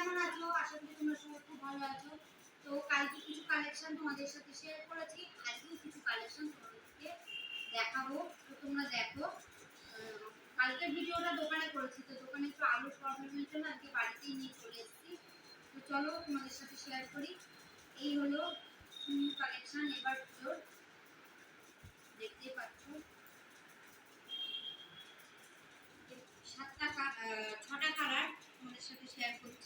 কেমন আছো? আশা করি তোমরা সবাই খুব ভালো আছো। তো কালকে কিছু কালেকশন তোমাদের সাথে শেয়ার করেছি। আজকেও কিছু কালেকশন তোমাদেরকে দেখাবো। তো তোমরা দেখো। আহ, কালকের ভিডিওটা দোকানে করেছি। তো দোকানে একটু আলুর প্রবলেমের জন্য আজকে বাড়িতেই নিয়ে চলে এসেছি। তো চলো তোমাদের সাথে শেয়ার করি। এই হলো কালেকশন এবার পুজোর দেখতেই পাচ্ছ। সাতটা ছটা কালার তোমাদের সাথে শেয়ার এটা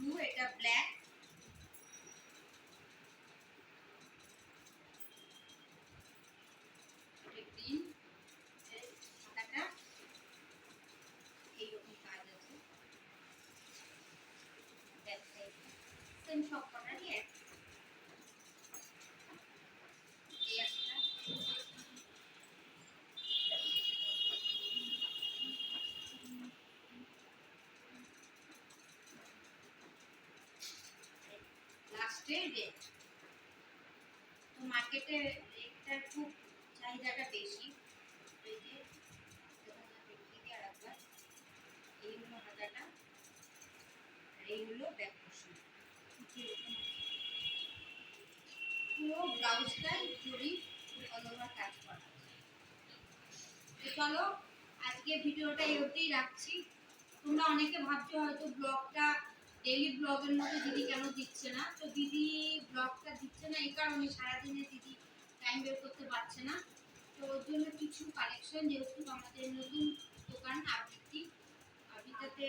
ব্লু এটা ব্ল্যাক। কাজ আছে। ব্যাক সব কটারই এক এই একটা লাস্টে রেট তো মার্কেটে রেটটার খুব চাহিদাটা বেশি। এই এই এই পুরো ব্লাউজটাই জড়ি কাজ করা তো চলো আজকে ভিডিওটা এই অবধিই রাখছি। তোমরা অনেকে ভাবছ হয়তো ব্লগটা ডেইলি ব্লগের মতো দিদি কেন দিচ্ছে না? তো দিদি ব্লগটা দিচ্ছে না, এই কারণে সারাদিনে দিদি টাইম বের করতে পারছে না। তো ওর জন্য কিছু কালেকশন যেহেতু আমাদের নতুন দোকান, আবৃত্তি, আবৃত্তাতে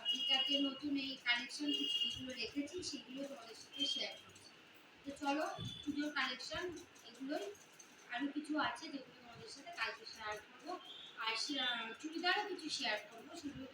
আবৃত্তাতে নতুন এই কালেকশন যেগুলো রেখেছি, সেগুলো তোমাদের সাথে শেয়ার করছি। তো চলো পুজোর কালেকশন এগুলোই। আরও কিছু আছে যেগুলো তোমাদের সাথে কালকে শেয়ার করব। আর চুড়িদারও কিছু শেয়ার করব, সেগুলো